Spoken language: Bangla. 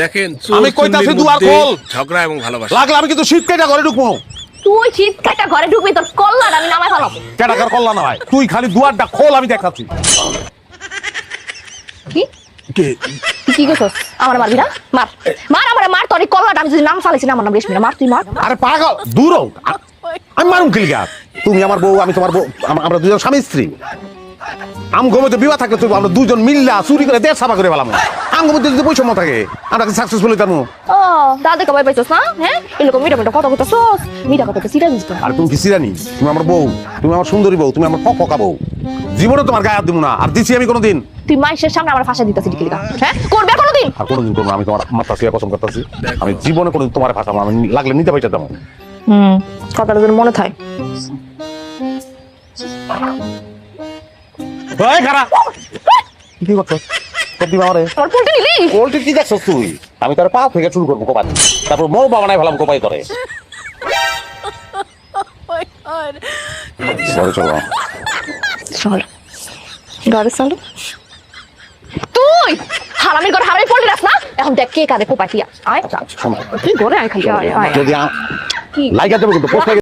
দেখেন আমি কইতাছি দুয়ার খোল। ঝগড়া এবং ভালোবাসা। লাগলে আমি কিন্তু শীত কেটে ঘরে ঢুকবো। তুই শীত কাটা ঘরে ঢুকবি তোর কল্লার আমি নামাই ফেলাম না ভাই। তুই খালি দুয়ারটা খোল আমি দেখাচ্ছি। কি? কে? কি করছস? আমার মারবি না? মার। মার আমার মার। তোর কল্লাটা আমি যদি নাম ফালাইছি না আমার নাম রেশমি না। মার তুই মার। আরে পাগল দূর হও। আমি মারুম কিলিগা? তুমি আমার বউ আমি তোমার বউ আমরা দুজন স্বামী স্ত্রী। আম গমতে বিবাহ থাকে তুই আমরা দুজন মিল্লা চুরি করে দেড় সাফা করে পেলাম আম গমতে যদি বৈষম্য থাকে আমরা সাকসেসফুল হইতাম ও দাদা কবাই পাইছস না? হ্যাঁ? এরকম মিটা মিটা কথা কইতাছস মিটা কথা সিরা দিস আর তুমি কি সিরানি? তুমি আমার বউ তুমি আমার সুন্দরী বউ তুমি আমার ফকা বউ। জীবনে তোমার গায়ে দিব না আর দিছি আমি কোনোদিন। তুই মাইশের সামনে আমার ফাঁসা দিতাছিস কি হ্যাঁ? করবে কোনোদিন? আর কোনোদিন করব আমি তোমার মাথা শুয়ে পছন্দ করতেছি। আমি জীবনে কোনোদিন তোমার ভাষা আমি লাগলে নিতে পাইতে দেবো হুম কথাটা যেন মনে থাকে এই খারা। কি করছ? সত্যি বাবারে আমার। পোল্টে নিলি? পোল্ট্রি কি দেখছ তুই? আমি তার পা থেকে শুরু করব কোপাই। তারপর মোর বাবা নাই ভালাম কোপাই করে চলো চল। ঘরে চল। তুই! হারামির ঘরে হারামি রাখ না? এখন দেখ কে কাঁদে কোপাই দিয়া আয়। তুই ঘরে আয় খালি আয় আয়। যদি দেবে কিন্তু পোস্ট